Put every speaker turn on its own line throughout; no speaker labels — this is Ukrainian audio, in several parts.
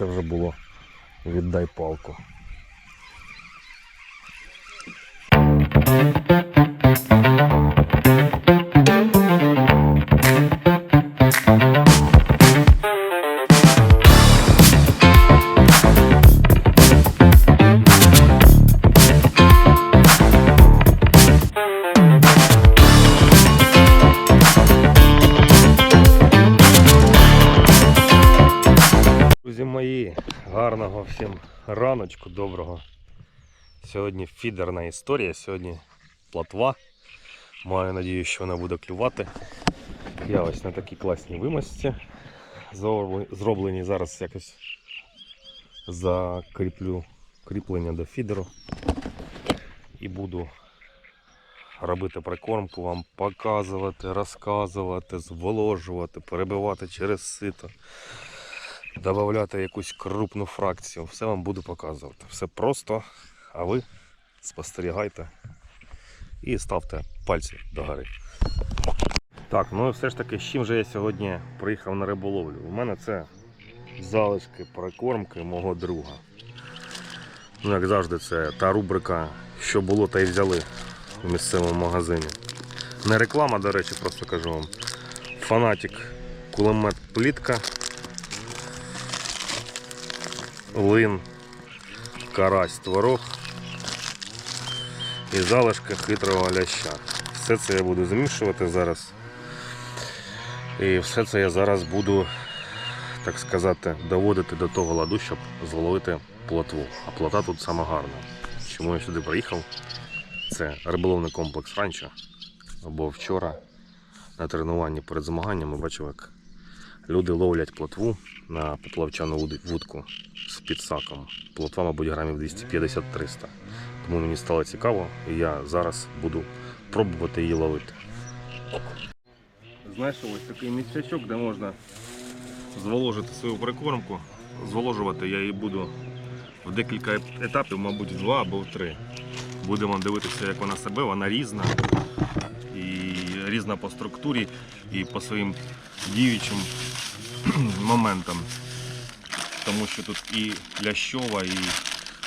це вже було віддай палку. Раночку, доброго. Сьогодні фідерна історія, сьогодні платва. Маю надію, що вона буде клювати. Я ось на такій класній вимості. Зроблені зараз якось закріплю кріплення до фідеру. І буду робити прикормку, вам показувати, розказувати, зволожувати, перебивати через сито додати якусь крупну фракцію. Все вам буду показувати. Все просто, а ви спостерігайте і ставте пальці догори. Так, ну і все ж таки, з чим же я сьогодні приїхав на риболовлю? У мене це залишки прикормки мого друга. Ну, як завжди, це та рубрика, що було, та й взяли в місцевому магазині. Не реклама, до речі, просто кажу вам. Фанатик, кулемет плітка. Лин, карась, творог і залишки хитрого ляща. Все це я буду змішувати зараз. І все це я зараз буду, так сказати, доводити до того ладу, щоб зловити плотву. А плота тут саме гарна. Чому я сюди приїхав? Це риболовний комплекс ранчо. Або вчора на тренуванні перед змаганнями бачив, як люди ловлять плотву на поплавчану вудку з підсаком. Плотва, мабуть, грамів 250-300. Тому мені стало цікаво, і я зараз буду пробувати її ловити. Знайшов ось такий місцячок, де можна зволожити свою прикормку. Зволожувати я її буду в декілька етапів, мабуть, в два або в три. Будемо дивитися, як вона себе, вона різна. Різна по структурі і по своїм діючим моментам. Тому що тут і лящова, і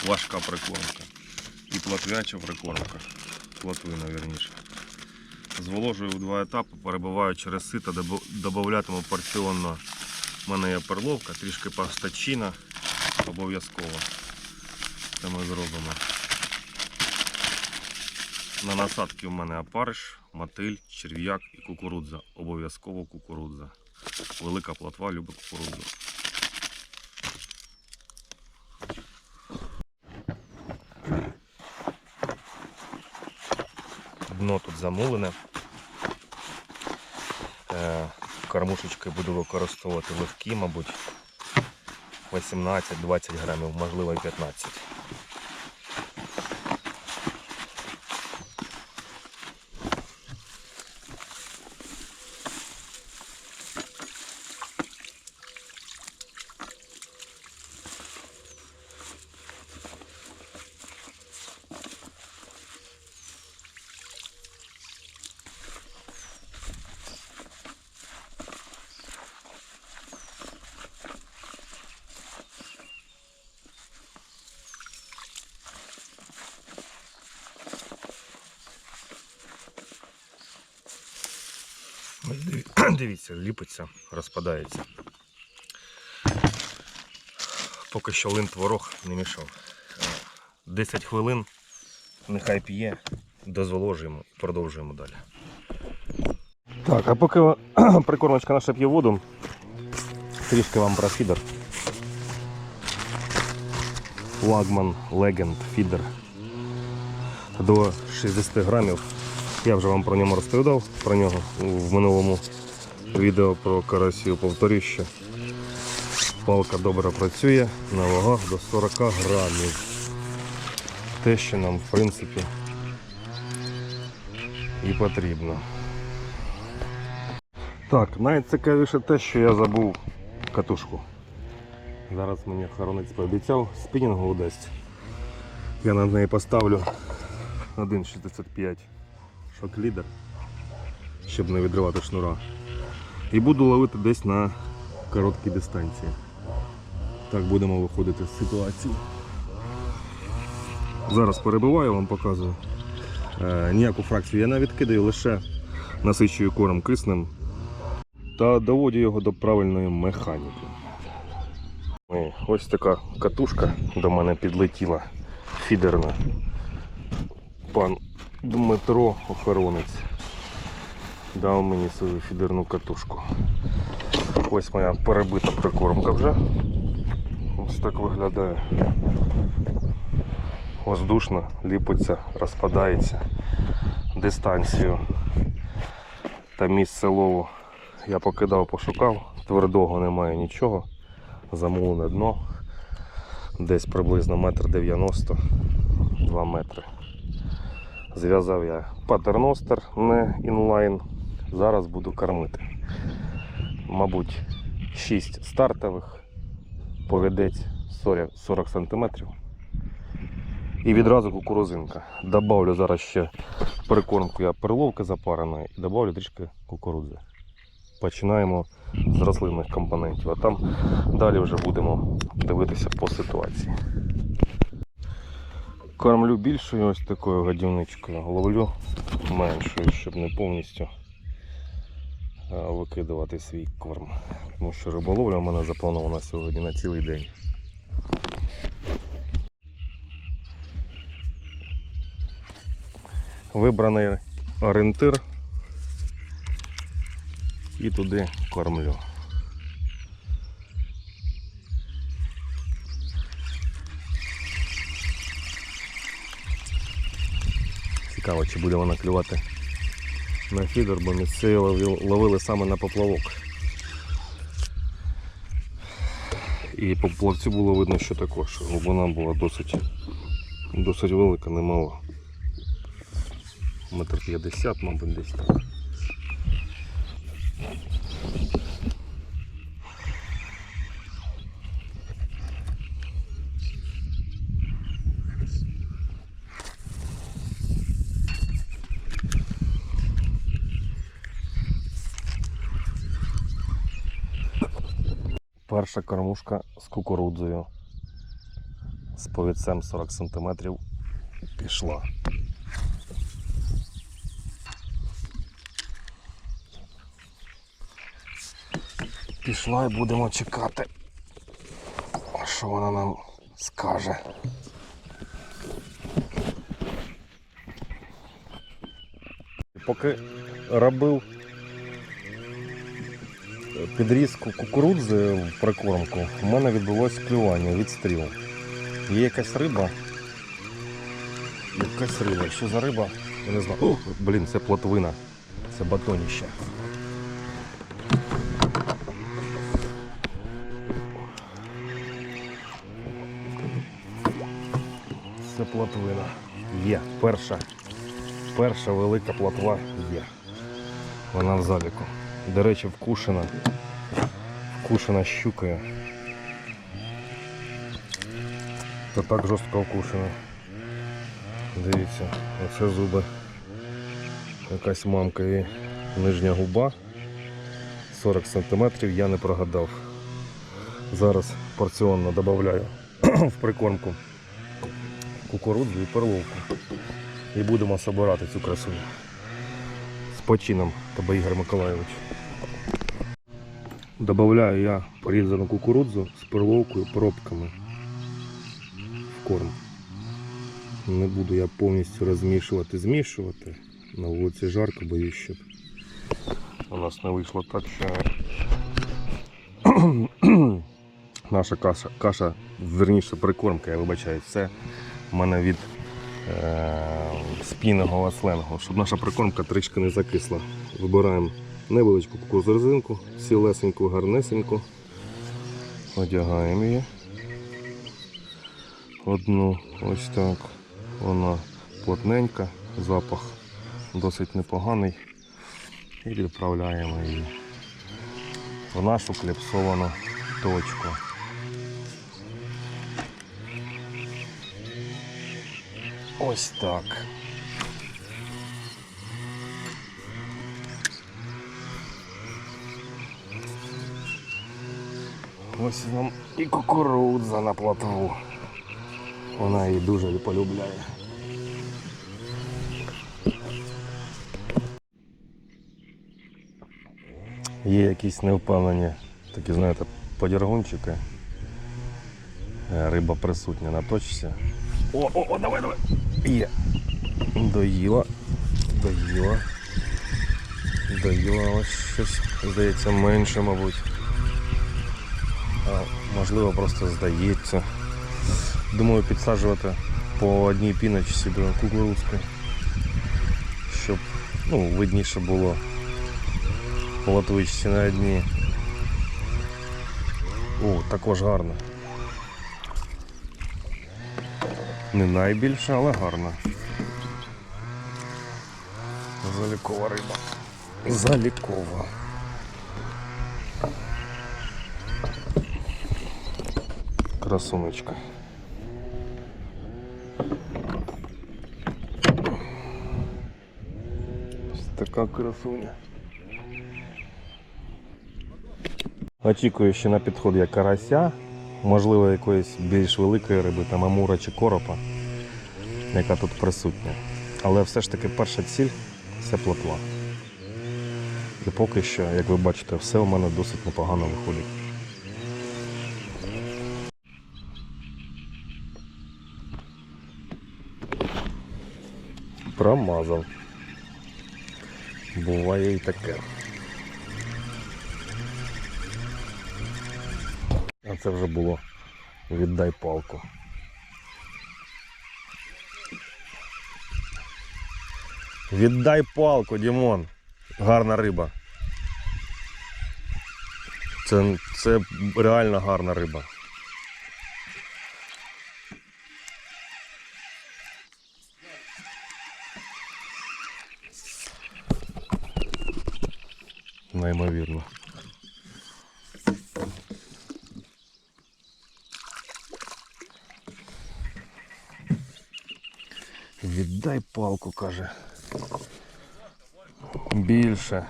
важка прикормка. І платвяча прикормка. Платвина, вірніше. Зволожую в два етапи, перебиваю через сито, додаватиму порціонно. У мене є перловка, трішки пастачина обов'язково. Це ми зробимо. На насадки у мене опариш, мотиль, черв'як і кукурудза. Обов'язково кукурудза. Велика плотва любить кукурудзу. Дно тут замулене. Е, Кормушечки буду використовувати легкі, мабуть, 18-20 грамів, можливо і 15. Ось диві- Дивіться, ліпиться, розпадається. Поки що лин творог не мішав. 10 хвилин, нехай п'є, дозволожуємо продовжуємо далі. Так, а поки прикормочка наша п'є воду, трішки вам про фідер. Флагман Legend фідер до 60 грамів. Я вже вам про ньому розповідав про нього в минулому відео про карасів. Повторюю, що палка добре працює на вагах до 40 грамів. Те, що нам в принципі і потрібно. Так, найцікавіше те, що я забув катушку. Зараз мені охоронець пообіцяв спінінгову дасть. Я на неї поставлю 1,65 шок-лідер, щоб не відривати шнура. І буду ловити десь на короткій дистанції. Так будемо виходити з ситуації. Зараз перебиваю, вам показую. Е, ніяку фракцію я не відкидаю, лише насичую корм киснем та доводю його до правильної механіки. Ой, Ось така катушка до мене підлетіла фідерна. Пан Дмитро охоронець дав мені свою фідерну катушку. Ось моя перебита прикормка вже. Ось так виглядає. Воздушно, ліпиться, розпадається. Дистанцію та місце лову я покидав, пошукав, твердого немає нічого. Замулене дно. Десь приблизно метр дев'яносто, два метри. Зв'язав я патерностер, не інлайн. Зараз буду кормити. Мабуть, 6 стартових, повідець 40 40 см. І відразу кукурузинка. Добавлю зараз ще прикормку я перловки запареної і добавлю трішки кукурудзи. Починаємо з рослинних компонентів, а там далі вже будемо дивитися по ситуації. Кормлю більшою ось такою годівничкою, ловлю меншою, щоб не повністю викидувати свій корм. Тому що риболовля у мене запланована сьогодні на цілий день. Вибраний орієнтир і туди кормлю. Цікаво, чи буде вона клювати на фідер, бо місцеві ловили, саме на поплавок. І по плавцю було видно, що також глибина була досить, досить велика, немало. Метр п'ятдесят, мабуть, десь так. Перша кормушка з кукурудзою з повідцем 40 см пішла. Пішла і будемо чекати, що вона нам скаже. Поки робив підрізку кукурудзи в прикормку, у мене відбулося клювання, відстріл. Є якась риба. Якась риба. Що за риба? Я не знаю. О, блін, це плотвина. Це батоніще. Це плотвина. Є. Перша. Перша велика плотва є. Вона в заліку. До речі, вкушена. Вкушена щукою. Та так жорстко вкушена. Дивіться, оце зуби. Якась мамка і нижня губа. 40 см я не прогадав. Зараз порціонно додаю в прикормку кукурудзу і перловку. І будемо собирати цю красу. З почином тебе Ігор Миколайович. Добавляю я порізану кукурудзу з перловкою пробками в корм. Не буду я повністю розмішувати, змішувати. На вулиці жарко, боюсь, щоб у нас не вийшло так, що наша каша, каша, верніше прикормка, я вибачаюсь, це в мене від е, спінного сленгу, щоб наша прикормка трішки не закисла. Вибираємо невеличку кукурузинку, сілесеньку, гарнесеньку. Одягаємо її. Одну ось так. Вона плотненька, запах досить непоганий. І відправляємо її в нашу кліпсовану точку. Ось так. Ось вам і кукурудза на плотву. Вона її дуже полюбляє. Є якісь невпевнені, такі, знаєте, подіргунчики. Е, Риба присутня на точці. О, о, о, давай, давай. Є. Доїла. Доїла. Доїла ось щось, здається, менше, мабуть. Можливо, просто здається. Думаю, підсаджувати по одній піночці до кукурудзки, щоб ну, видніше було по латвичці на одній. О, також гарно. Не найбільша, але гарна. Залікова риба. Залікова. Красуночка. Ось така красуня. Очікую ще на підход як карася, можливо, якоїсь більш великої риби, там амура чи коропа, яка тут присутня. Але все ж таки перша ціль це плотва. І поки що, як ви бачите, все у мене досить непогано виходить. Промазав. Буває і таке. А це вже було віддай палку. Віддай палку, Дімон. Гарна риба. Це, це реально гарна риба. Неймовірно. Віддай палку, каже. Більше.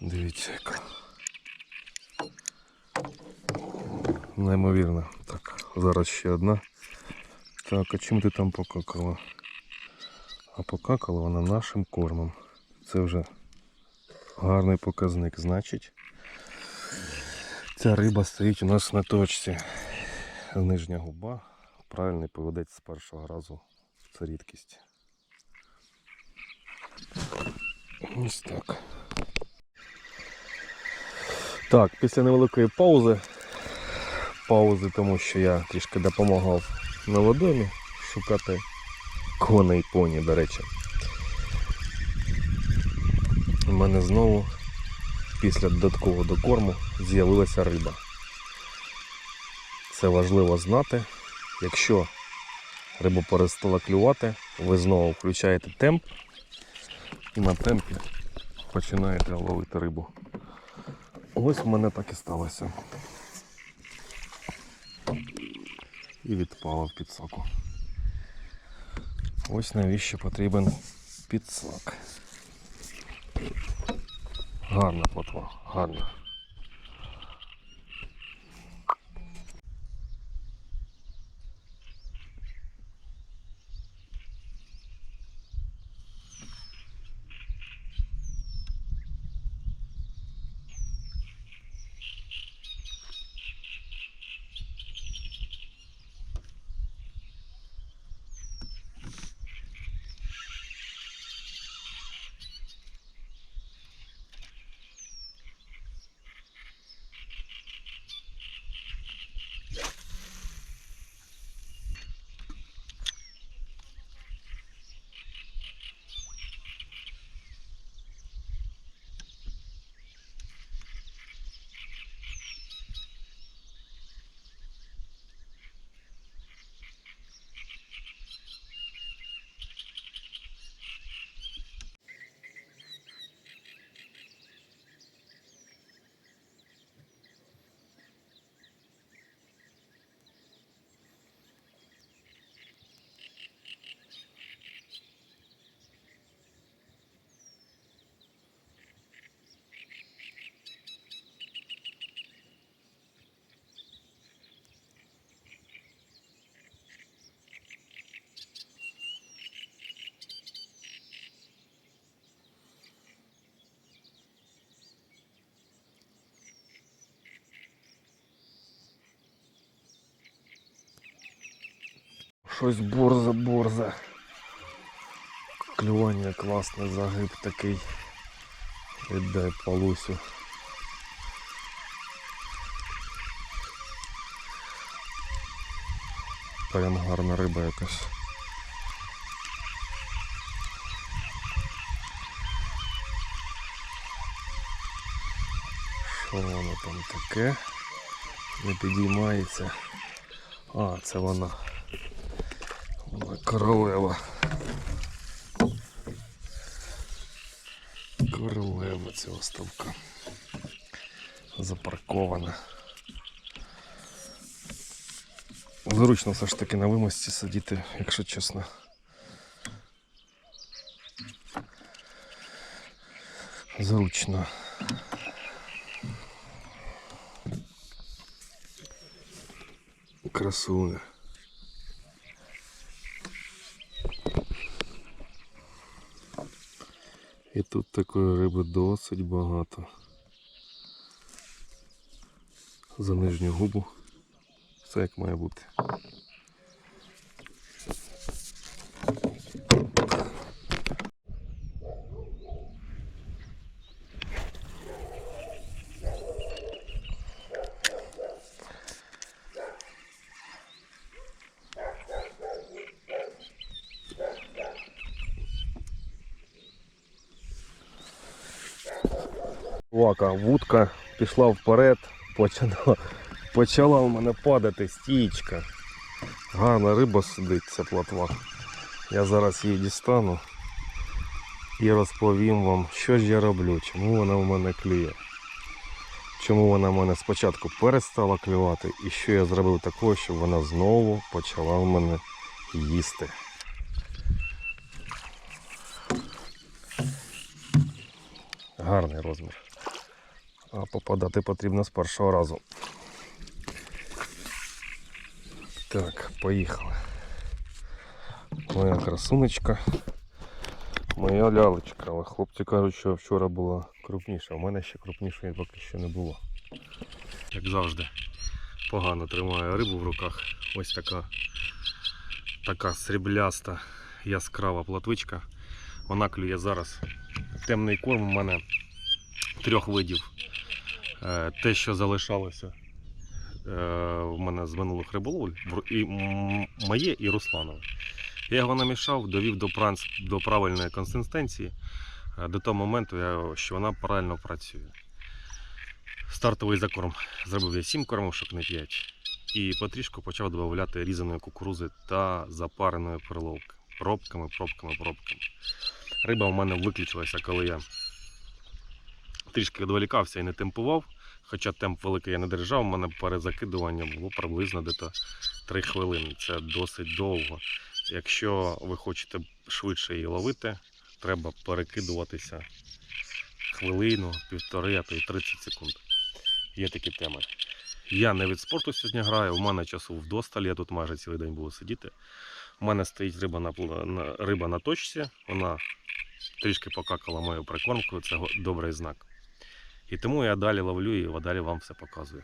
Дивіться яка. Неймовірно. Так, зараз ще одна. Так, а чим ти там покакала? А покакала вона нашим кормом. Це вже гарний показник. Значить, ця риба стоїть у нас на точці. Нижня губа. Правильний поведець з першого разу. Це рідкість. Ось так. Так, після невеликої паузи. Паузи, тому що я трішки допомагав на водомі шукати коней поні, до речі. У мене знову після додаткового докорму з'явилася риба. Це важливо знати. Якщо риба перестала клювати, ви знову включаєте темп і на темпі починаєте ловити рибу. Ось в мене так і сталося. І відпала в підсаку. Ось навіщо потрібен підсак. Гарна плотва, гарна. Щось борзе. Клювання класне, загиб такий. Віддай полусю. Прям гарна риба якась. Що воно там таке? Не підіймається. А, це вона. Вона королева. Королева цього ставка. Запаркована. Зручно все ж таки на вимості сидіти, якщо чесно. Зручно. Красуня. І тут такої риби досить багато. За нижню губу. Все як має бути. Лака, вудка пішла вперед, почала, почала у мене падати стічка. Гарна риба сидить, ця платва. Я зараз її дістану і розповім вам, що ж я роблю, чому вона в мене клює. Чому вона в мене спочатку перестала клювати і що я зробив такого, щоб вона знову почала в мене їсти. Гарний розмір. А попадати потрібно з першого разу. Так, поїхали. Моя красунечка. Моя лялечка. Але хлопці кажуть, що вчора була крупніша. У мене ще крупнішої поки що не було. Як завжди, погано тримаю рибу в руках. Ось така така срібляста яскрава платвичка. Вона клює зараз. Темний корм у мене трьох видів. Е, Те, що залишалося е, в мене з минулих риболовль, і моє, і Русланове. Я його намішав, довів до, пранц- до правильної консистенції е, до того моменту, що вона правильно працює. Стартовий закорм зробив я 7 кормушок, не 5. І потрішку почав додавати різаної кукурузи та запареної перловки. Пробками, пробками, пробками. Риба у мене виключилася, коли я трішки відволікався і не темпував. Хоча темп великий я не держав, у мене перезакидування було приблизно дето 3 хвилини. Це досить довго. Якщо ви хочете швидше її ловити, треба перекидуватися хвилину, півтори, а то й 30 секунд. Є такі теми. Я не від спорту сьогодні граю, у мене часу вдосталь, я тут майже цілий день буду сидіти. У мене стоїть риба на, риба на точці, вона трішки покакала мою прикормку, це добрий знак. І тому я далі ловлю і далі вам все показую.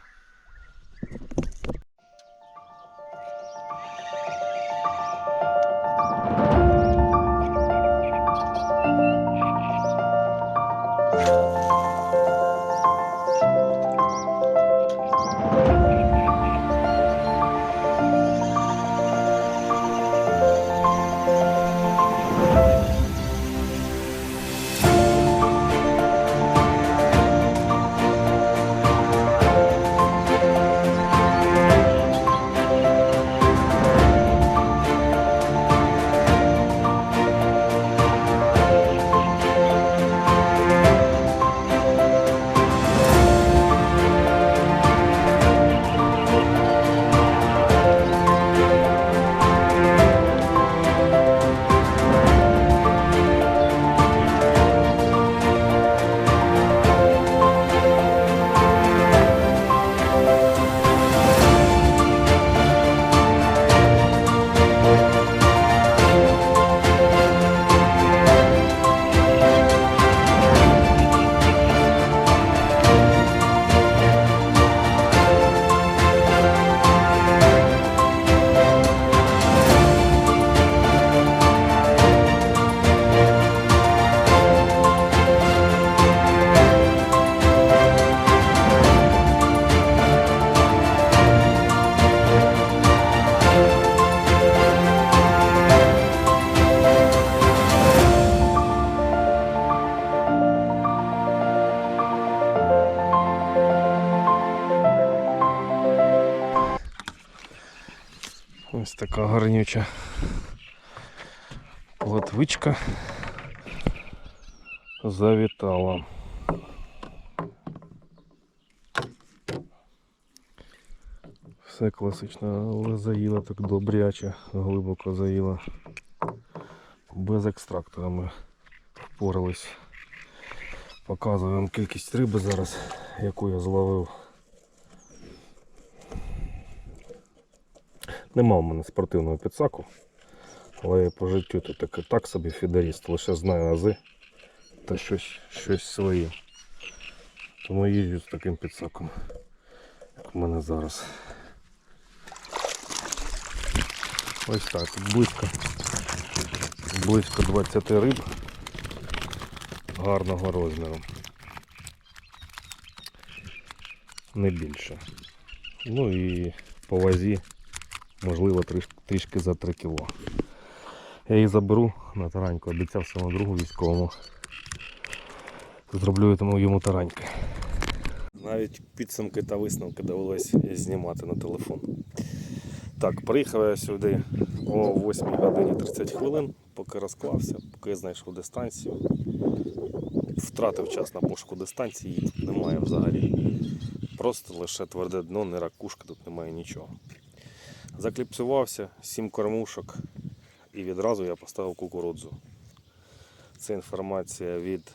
Гарнюча плотвичка завітала. Все класично, але заїла так добряче, глибоко заїла. Без екстрактора ми впорались. Показую вам кількість риби зараз, яку я зловив. Нема в мене спортивного підсаку, але я по життю то таки так собі фідеріст, лише знаю ази та щось, щось своє. Тому їжджу з таким підсаком, як в мене зараз. Ось так, близько, близько 20 риб гарного розміру. Не більше. Ну і по вазі, можливо, трішки за 3 кіло. Я її заберу на тараньку, обіцяв своєму другу військовому. Зроблю тому йому тараньки. Навіть підсумки та висновки довелось знімати на телефон. Так, приїхав я сюди о 8 годині 30 хвилин, поки розклався, поки знайшов дистанцію. Втратив час на пошуку дистанції, немає взагалі. Просто лише тверде дно, не ракушка, тут немає нічого. Закліпсувався, 7 кормушок і відразу я поставив кукурудзу. Це інформація від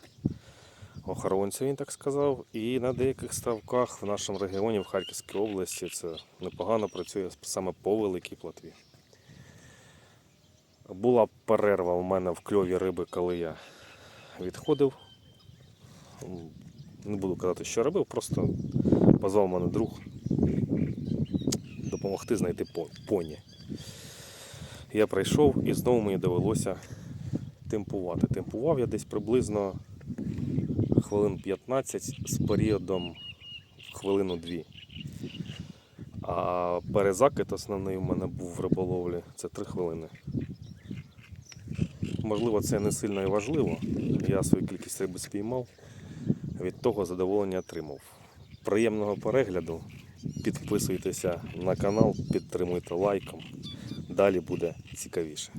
охоронця, він так сказав. І на деяких ставках в нашому регіоні, в Харківській області, це непогано працює саме по великій плотві. Була перерва у мене в кльові риби, коли я відходив. Не буду казати, що робив, просто позвав мене друг допомогти знайти поні. Я прийшов і знову мені довелося темпувати. Темпував я десь приблизно хвилин 15 з періодом хвилину 2. А перезакид основний у мене був в риболовлі це 3 хвилини. Можливо, це не сильно і важливо. Я свою кількість риби спіймав, від того задоволення отримав. Приємного перегляду. Підписуйтеся на канал, підтримуйте лайком. Далі буде цікавіше.